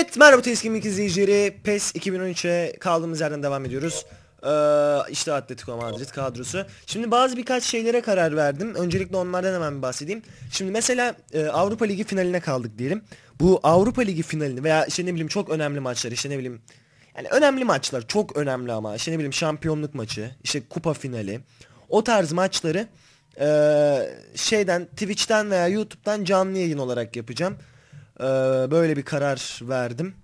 Evet merhaba Teskim izleyicileri PES 2013'e kaldığımız yerden devam ediyoruz. Ee, işte Atletico Madrid kadrosu. Şimdi bazı birkaç şeylere karar verdim. Öncelikle onlardan hemen bir bahsedeyim. Şimdi mesela e, Avrupa Ligi finaline kaldık diyelim. Bu Avrupa Ligi finalini veya işte ne bileyim çok önemli maçlar işte ne bileyim yani önemli maçlar çok önemli ama işte ne bileyim şampiyonluk maçı işte kupa finali o tarz maçları e, şeyden Twitch'ten veya YouTube'dan canlı yayın olarak yapacağım. Ee, böyle bir karar verdim.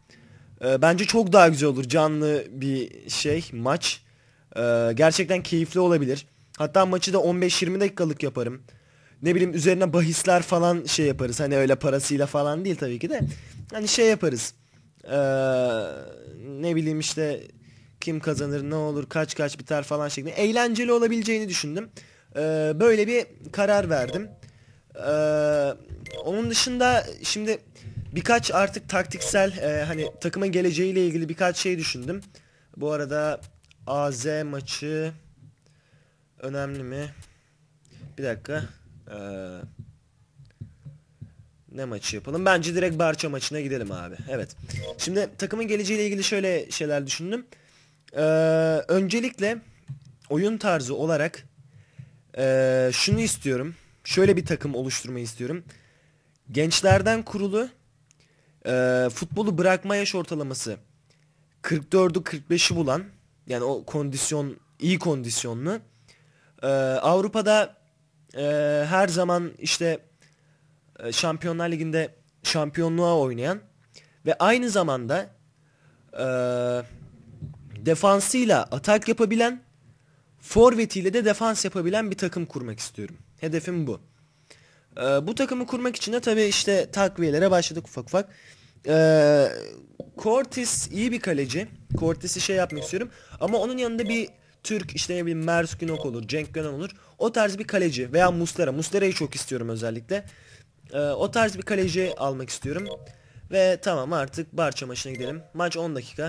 Ee, bence çok daha güzel olur canlı bir şey maç. Ee, gerçekten keyifli olabilir. Hatta maçı da 15-20 dakikalık yaparım. Ne bileyim üzerine bahisler falan şey yaparız. Hani öyle parasıyla falan değil tabii ki de. Hani şey yaparız. Ne bileyim işte kim kazanır ne olur kaç kaç biter falan şeklinde. Eğlenceli olabileceğini düşündüm. Böyle bir karar verdim. Ee, onun dışında şimdi birkaç artık taktiksel e, hani takımın geleceğiyle ilgili birkaç şey düşündüm. Bu arada AZ maçı önemli mi? Bir dakika. Ee, ne maçı yapalım? Bence direkt Barça maçına gidelim abi. Evet. Şimdi takımın geleceğiyle ilgili şöyle şeyler düşündüm. Ee, öncelikle oyun tarzı olarak e, şunu istiyorum. Şöyle bir takım oluşturmayı istiyorum. Gençlerden kurulu e, futbolu bırakma yaş ortalaması 44'ü 45'i bulan yani o kondisyon iyi kondisyonlu e, Avrupa'da e, her zaman işte e, Şampiyonlar Ligi'nde şampiyonluğa oynayan ve aynı zamanda e, defansıyla atak yapabilen forvetiyle de defans yapabilen bir takım kurmak istiyorum. Hedefim bu. Ee, bu takımı kurmak için de tabii işte takviyelere başladık ufak ufak. Ee, Cortis iyi bir kaleci. Cortis'i şey yapmak istiyorum. Ama onun yanında bir Türk işte ne bileyim Mers Günok olur, Cenk Gönen olur. O tarz bir kaleci veya Muslera. Muslera'yı çok istiyorum özellikle. Ee, o tarz bir kaleci almak istiyorum. Ve tamam artık Barça maçına gidelim. Maç 10 dakika.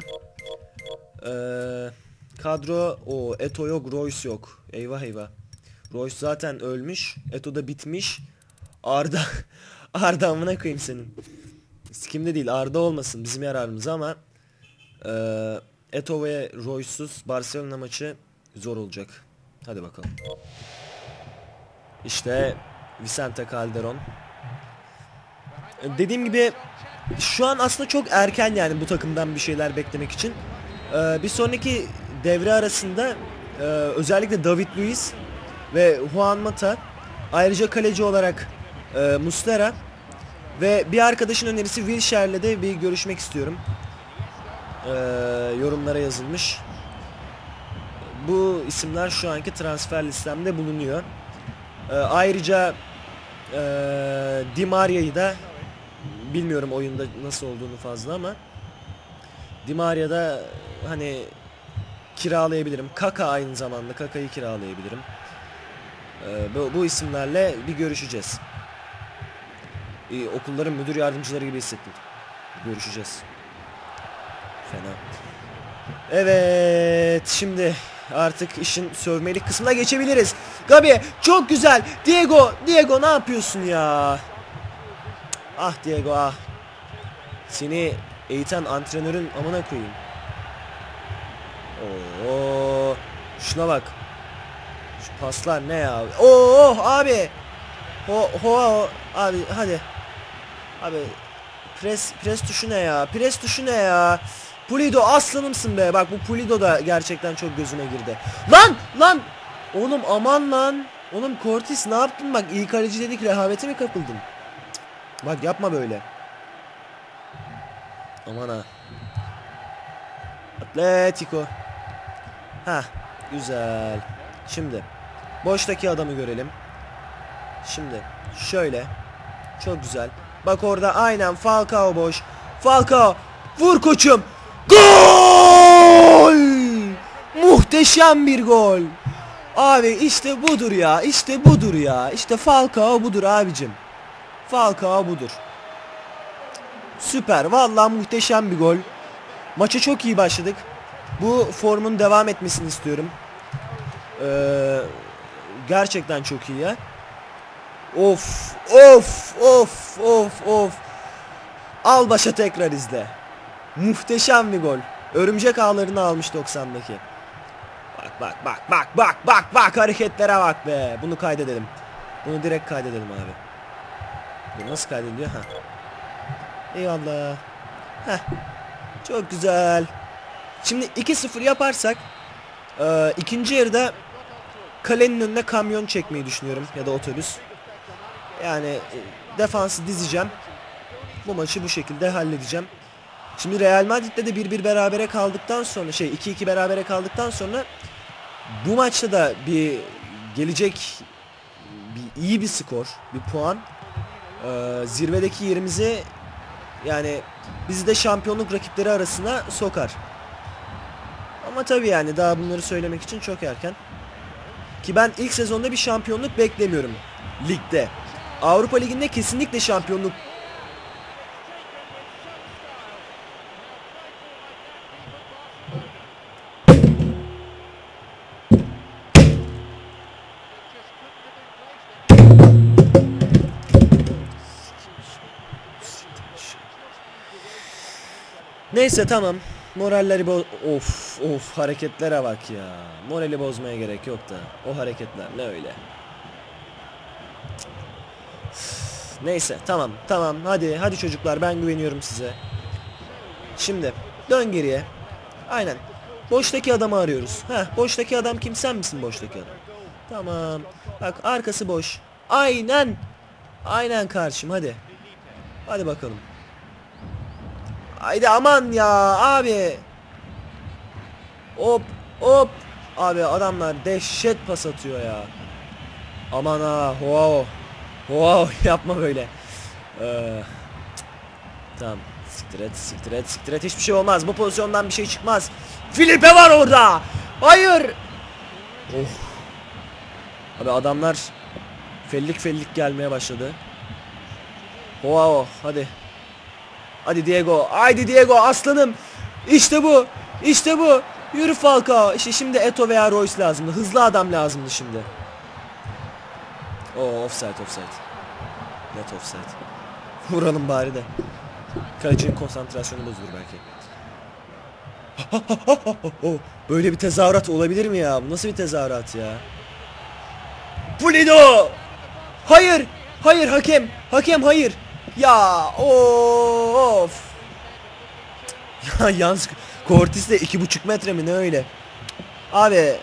Ee, kadro o Eto yok, Royce yok. Eyvah eyvah. Royce zaten ölmüş. Eto da bitmiş. Arda Arda amına koyayım senin. Kimde değil Arda olmasın bizim yararımıza ama e, Eto ve Royce'suz Barcelona maçı zor olacak. Hadi bakalım. İşte Vicente Calderon. Dediğim gibi şu an aslında çok erken yani bu takımdan bir şeyler beklemek için. Ee, bir sonraki devre arasında e, özellikle David Luiz ve Juan Mata ayrıca kaleci olarak e, Muslera ve bir arkadaşın önerisi Wilshere'le de bir görüşmek istiyorum. E, yorumlara yazılmış. Bu isimler şu anki transfer listemde bulunuyor. E, ayrıca e, Di Maria'yı da bilmiyorum oyunda nasıl olduğunu fazla ama Di Maria'da hani kiralayabilirim. Kaka aynı zamanda Kaka'yı kiralayabilirim. Ee, bu, isimlerle bir görüşeceğiz. Okulların müdür yardımcıları gibi hissettim. Görüşeceğiz. Fena. Evet şimdi artık işin sövmelik kısmına geçebiliriz. Gabi çok güzel. Diego, Diego ne yapıyorsun ya? Ah Diego ah. Seni eğiten antrenörün amına koyayım. Oo, şuna bak. Paslar ne ya? Oo abi. Ho ho ho abi hadi. Abi pres pres tuşu ne ya? Pres tuşu ne ya? Pulido aslanımsın be. Bak bu Pulido da gerçekten çok gözüme girdi. Lan lan. Oğlum aman lan. Oğlum Cortis ne yaptın bak iyi kaleci dedik rehavete mi kapıldın? Bak yapma böyle. Aman ha. Atletico. Ha, güzel. Şimdi boştaki adamı görelim. Şimdi şöyle. Çok güzel. Bak orada aynen Falcao boş. Falcao vur koçum. Gol! Muhteşem bir gol. Abi işte budur ya. İşte budur ya. İşte Falcao budur abicim. Falcao budur. Süper. Vallahi muhteşem bir gol. Maça çok iyi başladık. Bu formun devam etmesini istiyorum. Ee, gerçekten çok iyi ya. Of of of of of. Al başa tekrar izle. Muhteşem bir gol. Örümcek ağlarını almış 90'daki. Bak bak bak bak bak bak bak hareketlere bak be. Bunu kaydedelim. Bunu direkt kaydedelim abi. Bu nasıl kaydediliyor ha? Eyvallah. Heh. Çok güzel. Şimdi 2-0 yaparsak e, ikinci yarıda kalenin önüne kamyon çekmeyi düşünüyorum ya da otobüs. Yani e, defansı dizeceğim. Bu maçı bu şekilde halledeceğim. Şimdi Real Madrid'de de 1-1 berabere kaldıktan sonra şey 2-2 berabere kaldıktan sonra bu maçta da bir gelecek bir iyi bir skor, bir puan e, zirvedeki yerimizi yani bizi de şampiyonluk rakipleri arasına sokar. Ama tabii yani daha bunları söylemek için çok erken. Ki ben ilk sezonda bir şampiyonluk beklemiyorum ligde. Avrupa Ligi'nde kesinlikle şampiyonluk Neyse tamam. Moralleri boz... Of of hareketlere bak ya. Morali bozmaya gerek yok da. O hareketler ne öyle. Neyse tamam tamam hadi hadi çocuklar ben güveniyorum size. Şimdi dön geriye. Aynen. Boştaki adamı arıyoruz. Heh boştaki adam kim sen misin boştaki adam? Tamam. Bak arkası boş. Aynen. Aynen karşım hadi. Hadi bakalım. Haydi aman ya abi. Hop hop. Abi adamlar dehşet pas atıyor ya. Aman ha wow. Wow yapma böyle. Ee, tamam. Siktir et siktir et siktir et hiçbir şey olmaz. Bu pozisyondan bir şey çıkmaz. Filipe var orada. Hayır. Oh. Abi adamlar fellik fellik gelmeye başladı. Wow hadi. Hadi Diego. Haydi Diego aslanım. İşte bu. İşte bu. Yürü Falcao. İşte şimdi Eto veya Royce lazımdı. Hızlı adam lazımdı şimdi. Oo offside offside. Net offside. Vuralım bari de. Kalecinin konsantrasyonu bozulur belki. Böyle bir tezahürat olabilir mi ya? Bu nasıl bir tezahürat ya? Pulido! Hayır! Hayır hakem! Hakem hayır! Ya of! Ya yalnız Cortis de iki buçuk metre mi ne öyle? Abi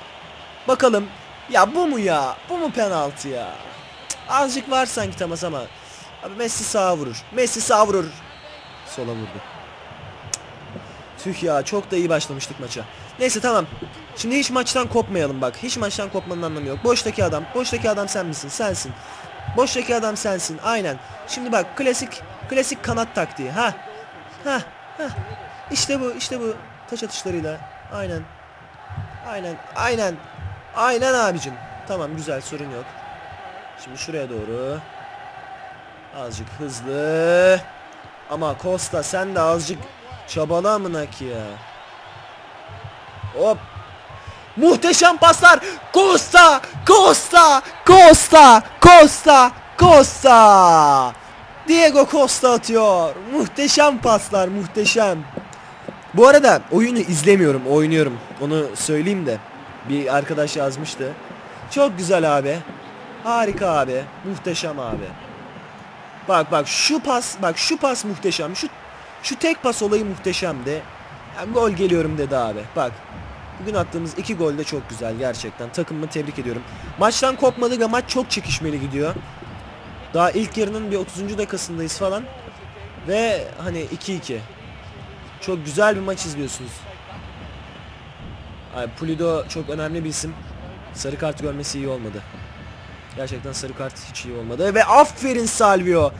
bakalım ya bu mu ya? Bu mu penaltı ya? Azıcık var sanki temas ama. Abi Messi sağa vurur. Messi sağa vurur. Sola vurdu. Tüh ya çok da iyi başlamıştık maça. Neyse tamam. Şimdi hiç maçtan kopmayalım bak. Hiç maçtan kopmanın anlamı yok. Boştaki adam. Boştaki adam sen misin? Sensin. Boştaki adam sensin. Aynen. Şimdi bak klasik klasik kanat taktiği. Ha. Ha. Ha. İşte bu. işte bu. Taç atışlarıyla. Aynen. Aynen. Aynen. Aynen abicim. Tamam güzel sorun yok. Şimdi şuraya doğru. Azıcık hızlı. Ama Costa sen de azıcık çabala amına ki ya. Hop. Muhteşem paslar. Costa, Costa, Costa, Costa, Costa. Diego Costa atıyor. Muhteşem paslar, muhteşem. Bu arada oyunu izlemiyorum, oynuyorum. Onu söyleyeyim de. Bir arkadaş yazmıştı. Çok güzel abi. Harika abi. Muhteşem abi. Bak bak şu pas bak şu pas muhteşem. Şu şu tek pas olayı muhteşemdi. Yani gol geliyorum dedi abi. Bak. Bugün attığımız iki gol de çok güzel gerçekten. Takımımı tebrik ediyorum. Maçtan kopmadık ama maç çok çekişmeli gidiyor. Daha ilk yarının bir 30. dakikasındayız falan. Ve hani 2-2. Çok güzel bir maç izliyorsunuz. Ay, Pulido çok önemli bir isim. Sarı kart görmesi iyi olmadı. Gerçekten sarı kart hiç iyi olmadı. Ve aferin Salvio.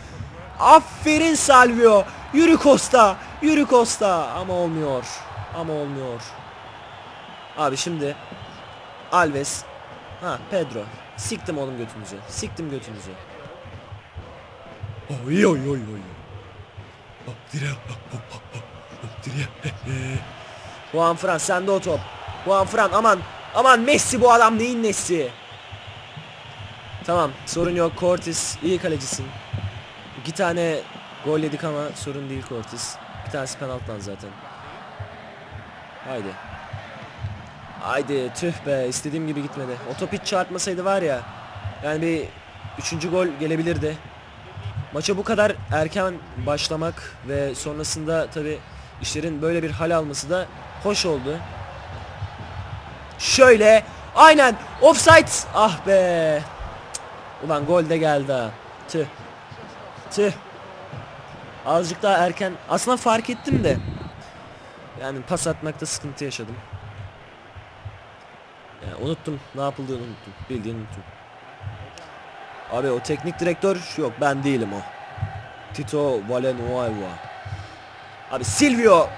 Aferin Salvio. Yürü Costa. Yürü Costa. Ama olmuyor. Ama olmuyor. Abi şimdi Alves. Ha Pedro. Siktim oğlum götünüzü. Siktim götünüzü. Oy oy oy oy. Juan Fran sende o top. Juan Fran aman. Aman Messi bu adam neyin Messi? Tamam sorun yok Cortis iyi kalecisin. İki tane gol yedik ama sorun değil Cortis. Bir tanesi penaltıdan zaten. Haydi. Haydi tüh be istediğim gibi gitmedi. O top hiç çarpmasaydı var ya. Yani bir üçüncü gol gelebilirdi. Maça bu kadar erken başlamak ve sonrasında tabi işlerin böyle bir hal alması da hoş oldu. Şöyle aynen offside ah be. Ulan gol de geldi ha. Tüh. Tüh. Azıcık daha erken aslında fark ettim de yani pas atmakta sıkıntı yaşadım. Yani unuttum ne yapıldığını unuttum. Bildiğini unuttum. Abi o teknik direktör yok ben değilim o. Tito Valenueva. Abi Silvio.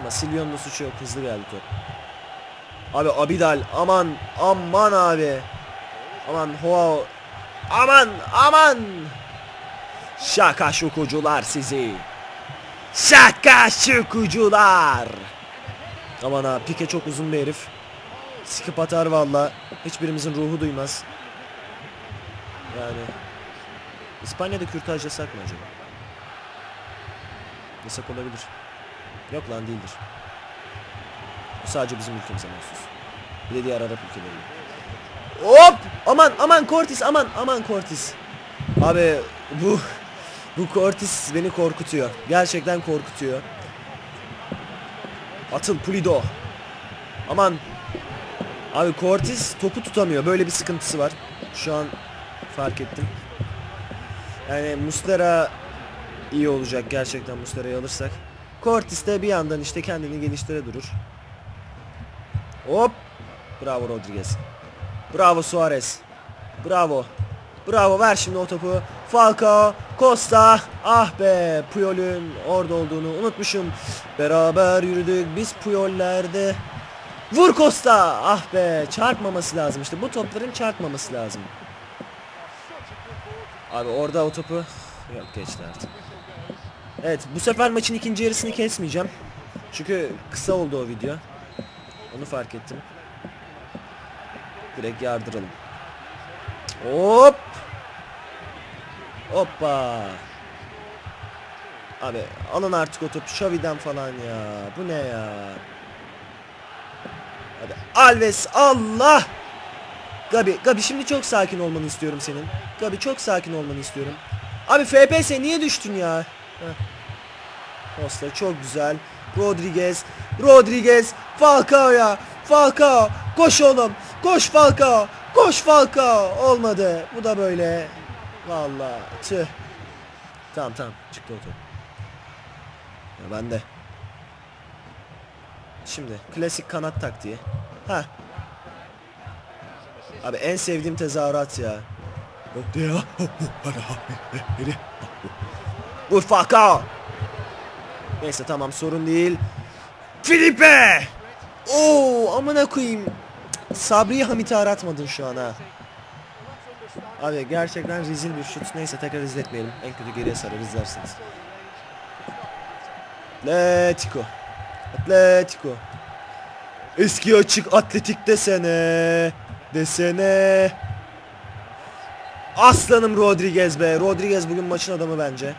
Ama Silvio'nun da suçu yok hızlı geldi top. Abi Abidal aman aman abi. Aman Hoa. Aman aman. Şaka şukucular sizi. Şaka şukucular. Aman ha Pike çok uzun bir herif. Skip atar valla. Hiçbirimizin ruhu duymaz. Yani İspanya'da kürtaj yasak mı acaba? Yasak olabilir. Yok lan değildir. Bu sadece bizim ülkemize mahsus. Bir de diğer Arap ülkelerinde. Hop! Aman aman Cortis aman aman Cortis. Abi bu bu Cortis beni korkutuyor. Gerçekten korkutuyor. Atıl Pulido. Aman. Abi Cortis topu tutamıyor. Böyle bir sıkıntısı var. Şu an fark ettim. Yani Mustera iyi olacak gerçekten Mustera'yı alırsak. Cortis de bir yandan işte kendini geliştire durur. Hop. Bravo Rodriguez. Bravo Suarez. Bravo. Bravo ver şimdi o topu. Falcao, Costa. Ah be Puyol'ün orada olduğunu unutmuşum. Beraber yürüdük biz Puyol'lerde. Vur Costa. Ah be çarpmaması lazım işte bu topların çarpmaması lazım. Abi orada o topu yok geçti artık. Evet bu sefer maçın ikinci yarısını kesmeyeceğim. Çünkü kısa oldu o video. Onu fark ettim. Direkt yardıralım. Hop. Hoppa. Abi alın artık o topu Xavi'den falan ya. Bu ne ya? Hadi Alves Allah. Gabi, Gabi şimdi çok sakin olmanı istiyorum senin. Gabi çok sakin olmanı istiyorum. Abi FPS niye düştün ya? Heh. Çok güzel. Rodriguez, Rodriguez, Falcao ya. Falcao, koş oğlum. Koş Falcao. Koş Falcao. Olmadı. Bu da böyle. Vallahi tüh. Tamam tamam çıktı o top. Ya ben de. Şimdi klasik kanat taktiği. Ha. Abi en sevdiğim tezahürat ya. Falcao. Neyse tamam sorun değil. Filipe! Oo amına koyayım. Sabri'yi Hamit'e aratmadın şu an ha. Abi gerçekten rezil bir şut. Neyse tekrar izletmeyelim. En kötü geriye sarar izlersiniz. Atletico. Atletico. Eski açık atletik desene. Desene. Aslanım Rodriguez be. Rodriguez bugün maçın adamı bence.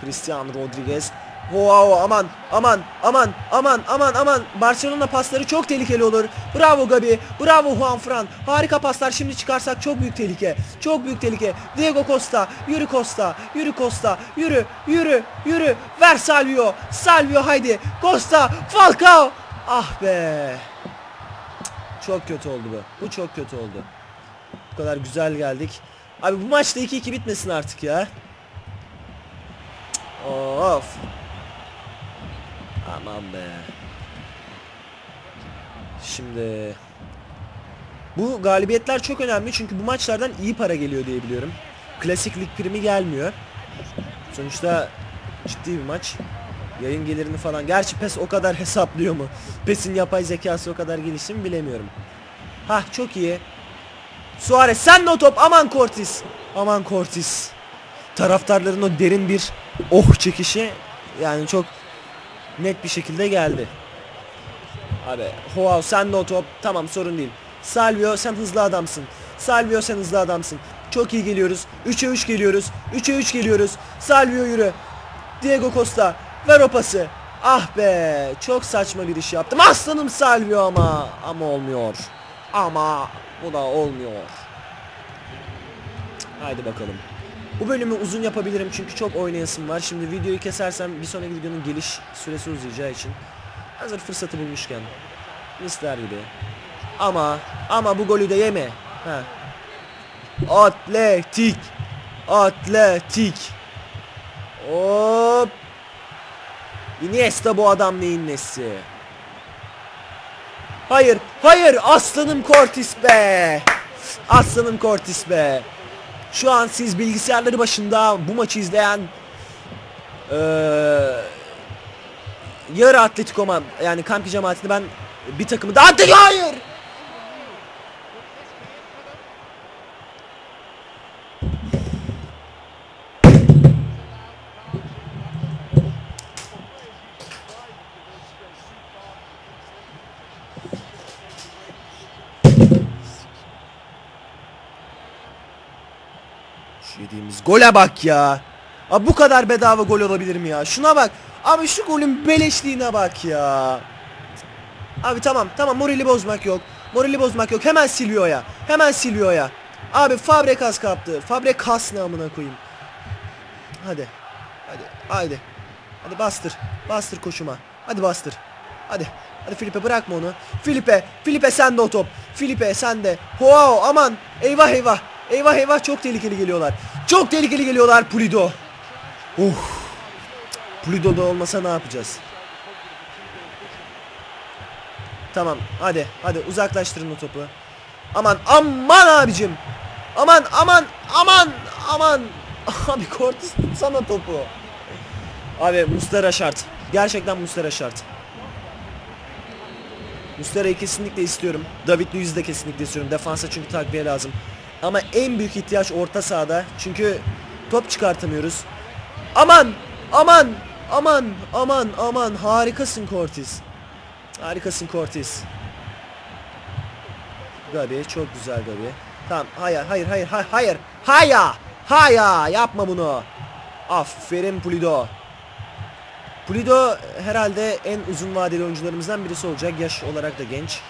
Cristiano Rodriguez. Wow aman aman aman aman aman aman Barcelona pasları çok tehlikeli olur. Bravo Gabi. Bravo Juan Fran. Harika paslar şimdi çıkarsak çok büyük tehlike. Çok büyük tehlike. Diego Costa. Yürü Costa. Yürü Costa. Yürü. Yürü. Yürü. Ver Salvio. Salvio haydi. Costa. Falcao. Ah be. Çok kötü oldu bu. Bu çok kötü oldu. Bu kadar güzel geldik. Abi bu maçta 2-2 bitmesin artık ya. Of. Aman be. Şimdi bu galibiyetler çok önemli çünkü bu maçlardan iyi para geliyor diye biliyorum. Klasik lig primi gelmiyor. Sonuçta ciddi bir maç. Yayın gelirini falan. Gerçi PES o kadar hesaplıyor mu? PES'in yapay zekası o kadar gelişti mi bilemiyorum. Hah çok iyi. Suarez sen de o top. Aman Cortis. Aman Cortis. Taraftarların o derin bir oh çekişi yani çok net bir şekilde geldi. Abi Hoa sen de o top. Tamam sorun değil. Salvio sen hızlı adamsın. Salvio sen hızlı adamsın. Çok iyi geliyoruz. 3'e 3 geliyoruz. 3'e 3 geliyoruz. Salvio yürü. Diego Costa ver o pası. Ah be çok saçma bir iş yaptım. Aslanım Salvio ama ama olmuyor. Ama bu da olmuyor. Haydi bakalım. Bu bölümü uzun yapabilirim çünkü çok oynayasım var. Şimdi videoyu kesersem bir sonraki videonun geliş süresi uzayacağı için hazır fırsatı bulmuşken misler gibi. Ama ama bu golü de yeme. Ha. Atletik. Atletik. Hop. Iniesta bu adam neyin nesi? Hayır, hayır aslanım Cortis be. Aslanım Cortis be. Şu an siz bilgisayarları başında bu maçı izleyen ee, yarı Atletico yani Kampi cemaatini ben bir takımı daha hayır. Yediğimiz gole bak ya. Abi bu kadar bedava gol olabilir mi ya? Şuna bak. Abi şu golün beleşliğine bak ya. Abi tamam tamam morali bozmak yok. Morali bozmak yok. Hemen Silvio'ya. Hemen Silvio'ya. Abi Fabregas kaptı. Fabregas ne amına koyayım. Hadi. Hadi. Haydi. Hadi bastır. Bastır koşuma. Hadi bastır. Hadi. Hadi Filipe bırakma onu. Filipe. Filipe sen de o top. Filipe sen de. Wow aman. Eyvah eyvah. Eyvah eyvah çok tehlikeli geliyorlar. Çok tehlikeli geliyorlar Pulido. Uh. Pulido da olmasa ne yapacağız? Tamam hadi hadi uzaklaştırın o topu. Aman aman abicim. Aman aman aman aman. Abi Cortis sana topu. Abi Mustara şart. Gerçekten Mustara şart. Mustara'yı kesinlikle istiyorum. David Luiz'i de kesinlikle istiyorum. Defansa çünkü takviye lazım. Ama en büyük ihtiyaç orta sahada. Çünkü top çıkartamıyoruz. Aman! Aman! Aman! Aman! Aman! Harikasın Cortis. Harikasın Cortis. Gabi çok güzel Gabi. Tamam hayır hayır hayır hayır hayır. Haya! Haya! Yapma bunu. Aferin Pulido. Pulido herhalde en uzun vadeli oyuncularımızdan birisi olacak. Yaş olarak da genç.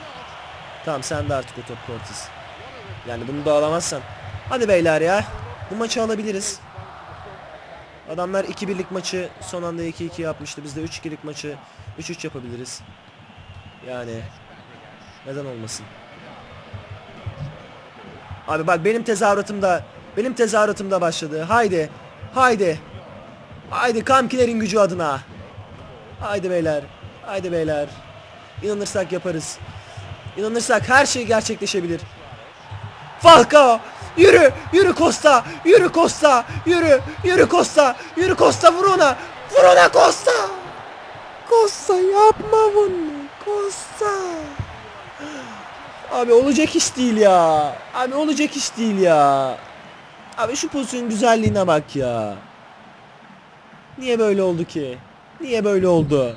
Tamam sen de artık o top Cortis. Yani bunu da alamazsan. Hadi beyler ya. Bu maçı alabiliriz. Adamlar 2-1'lik maçı son anda 2-2 yapmıştı. Biz de 3-2'lik maçı 3-3 yapabiliriz. Yani neden olmasın? Abi bak benim tezahüratımda benim tezahüratımda başladı. Haydi. Haydi. Haydi Kamkilerin gücü adına. Haydi beyler. Haydi beyler. İnanırsak yaparız. İnanırsak her şey gerçekleşebilir. Falcao yürü yürü Costa yürü Costa yürü yürü Costa yürü Costa vur ona vur ona Costa. Costa yapma bunu Costa. Abi olacak iş değil ya Abi olacak iş değil ya. Abi şu pozisyonun güzelliğine bak ya. Niye böyle oldu ki? Niye böyle oldu?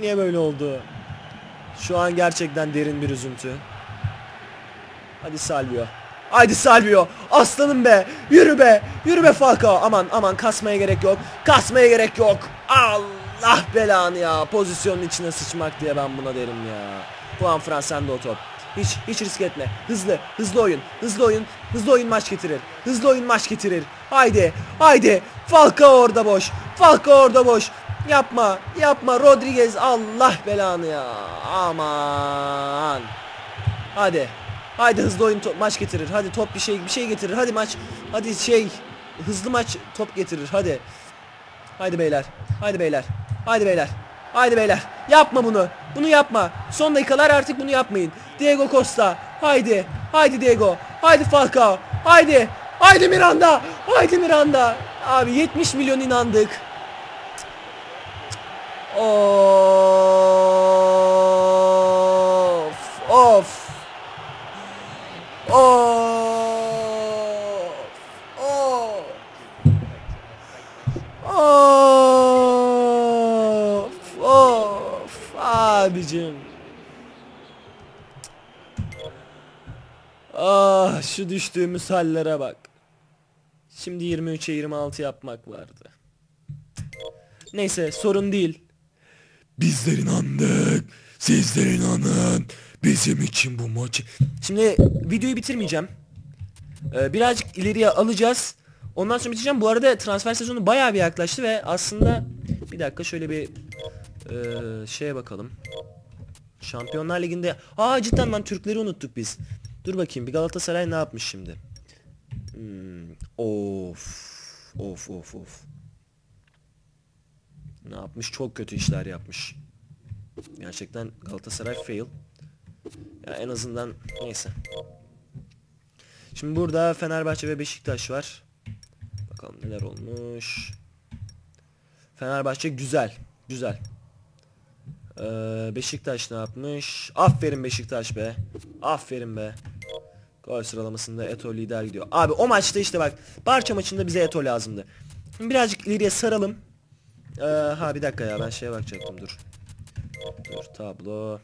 Niye böyle oldu? Şu an gerçekten derin bir üzüntü Hadi Salvio. Haydi Salvio. Aslanım be. Yürü be. Yürü be Falcao. Aman aman kasmaya gerek yok. Kasmaya gerek yok. Allah belanı ya. Pozisyonun içine sıçmak diye ben buna derim ya. Puan Frans sende o top. Hiç hiç risk etme. Hızlı, hızlı oyun. Hızlı oyun. Hızlı oyun maç getirir. Hızlı oyun maç getirir. Haydi. Haydi. Falcao orada boş. Falcao orada boş. Yapma. Yapma Rodriguez. Allah belanı ya. Aman. Hadi. Haydi hızlı oyun top, maç getirir. Hadi top bir şey bir şey getirir. Hadi maç. Hadi şey hızlı maç top getirir. Hadi. Haydi beyler. Haydi beyler. Haydi beyler. Haydi beyler. Yapma bunu. Bunu yapma. Son dakikalar artık bunu yapmayın. Diego Costa. Haydi. Haydi Diego. Haydi Falcao. Haydi. Haydi Miranda. Haydi Miranda. Abi 70 milyon inandık. Of. Of. Of. Of. Of. Abicim. Ah şu düştüğümüz hallere bak. Şimdi 23'e 26 yapmak vardı. Neyse sorun değil. Bizler inandık. Sizler inanın. Bizim için bu maçı... Şimdi videoyu bitirmeyeceğim. Ee, birazcık ileriye alacağız. Ondan sonra bitireceğim. Bu arada transfer sezonu bayağı bir yaklaştı ve aslında bir dakika şöyle bir e, şeye bakalım. Şampiyonlar Ligi'nde Aa cidden lan Türkleri unuttuk biz. Dur bakayım bir Galatasaray ne yapmış şimdi? Hmm, of. Of of of. Ne yapmış? Çok kötü işler yapmış. Gerçekten Galatasaray fail. Ya en azından neyse. Şimdi burada Fenerbahçe ve Beşiktaş var. Bakalım neler olmuş. Fenerbahçe güzel. Güzel. Ee, Beşiktaş ne yapmış? Aferin Beşiktaş be. Aferin be. Gol sıralamasında Eto lider gidiyor. Abi o maçta işte bak. Barça maçında bize Eto lazımdı. Birazcık ileriye saralım. Ee, ha bir dakika ya ben şeye bakacaktım dur. Dur tablo.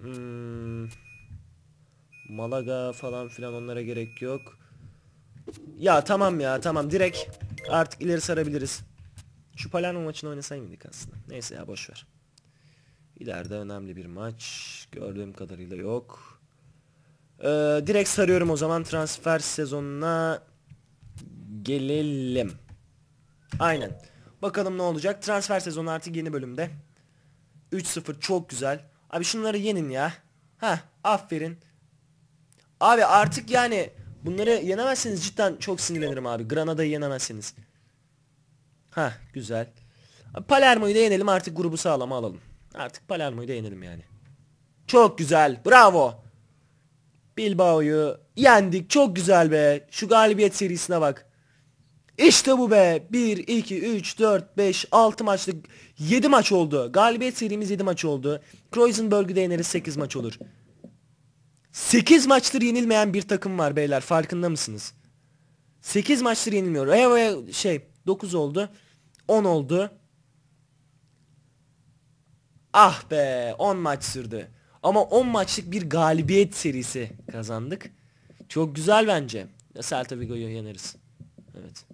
Hmm, Malaga falan filan onlara gerek yok. Ya tamam ya tamam direkt artık ileri sarabiliriz. Şu Palermo maçını oynasay mıydık aslında? Neyse ya boş ver. İleride önemli bir maç. Gördüğüm kadarıyla yok. Ee, direkt sarıyorum o zaman transfer sezonuna gelelim. Aynen. Bakalım ne olacak. Transfer sezonu artık yeni bölümde. 3-0 çok güzel. Abi şunları yenin ya. Ha, aferin. Abi artık yani bunları yenemezseniz cidden çok sinirlenirim abi. Granada'yı yenemezseniz. Ha, güzel. Palermo'yu da yenelim artık grubu sağlama alalım. Artık Palermo'yu da yenelim yani. Çok güzel. Bravo. Bilbao'yu yendik. Çok güzel be. Şu galibiyet serisine bak. İşte bu be. 1, 2, 3, 4, 5, 6 maçlık 7 maç oldu. Galibiyet serimiz 7 maç oldu. Kreuzenberg'ü de yeneriz 8 maç olur. 8 maçtır yenilmeyen bir takım var beyler. Farkında mısınız? 8 maçtır yenilmiyor. E, şey 9 oldu. 10 oldu. Ah be 10 maç sürdü. Ama 10 maçlık bir galibiyet serisi kazandık. Çok güzel bence. Celta Vigo'yu yeneriz. Evet.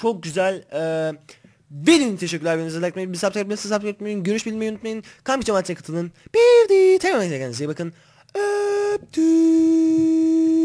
Çok güzel. Ee, Velin teşekkürler. Beni like etmeyi, bir subscribe etmeyi, subscribe etmeyi, görüş bilmeyi unutmayın. Kamp cemaatine katılın. Bir de temel kendinize iyi bakın. Öptük.